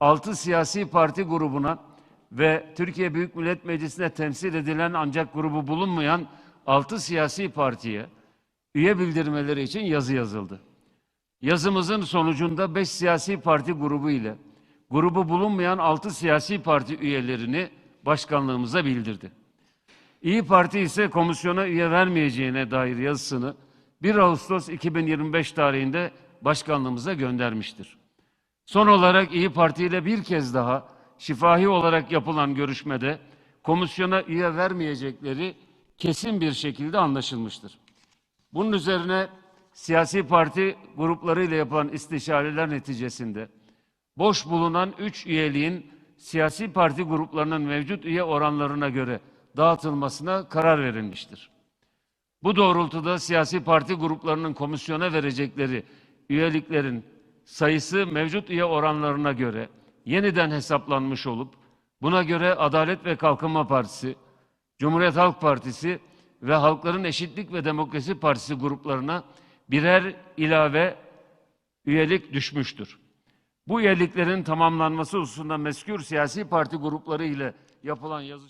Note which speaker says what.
Speaker 1: 6 siyasi parti grubuna ve Türkiye Büyük Millet Meclisi'ne temsil edilen ancak grubu bulunmayan 6 siyasi partiye üye bildirmeleri için yazı yazıldı. Yazımızın sonucunda 5 siyasi parti grubu ile grubu bulunmayan 6 siyasi parti üyelerini başkanlığımıza bildirdi. İyi Parti ise komisyona üye vermeyeceğine dair yazısını 1 Ağustos 2025 tarihinde başkanlığımıza göndermiştir. Son olarak İyi Parti ile bir kez daha şifahi olarak yapılan görüşmede komisyona üye vermeyecekleri kesin bir şekilde anlaşılmıştır. Bunun üzerine siyasi parti gruplarıyla yapılan istişareler neticesinde boş bulunan 3 üyeliğin siyasi parti gruplarının mevcut üye oranlarına göre dağıtılmasına karar verilmiştir. Bu doğrultuda siyasi parti gruplarının komisyona verecekleri üyeliklerin sayısı mevcut üye oranlarına göre yeniden hesaplanmış olup buna göre Adalet ve Kalkınma Partisi, Cumhuriyet Halk Partisi ve Halkların Eşitlik ve Demokrasi Partisi gruplarına birer ilave üyelik düşmüştür. Bu üyeliklerin tamamlanması hususunda meskûr siyasi parti grupları ile yapılan yazı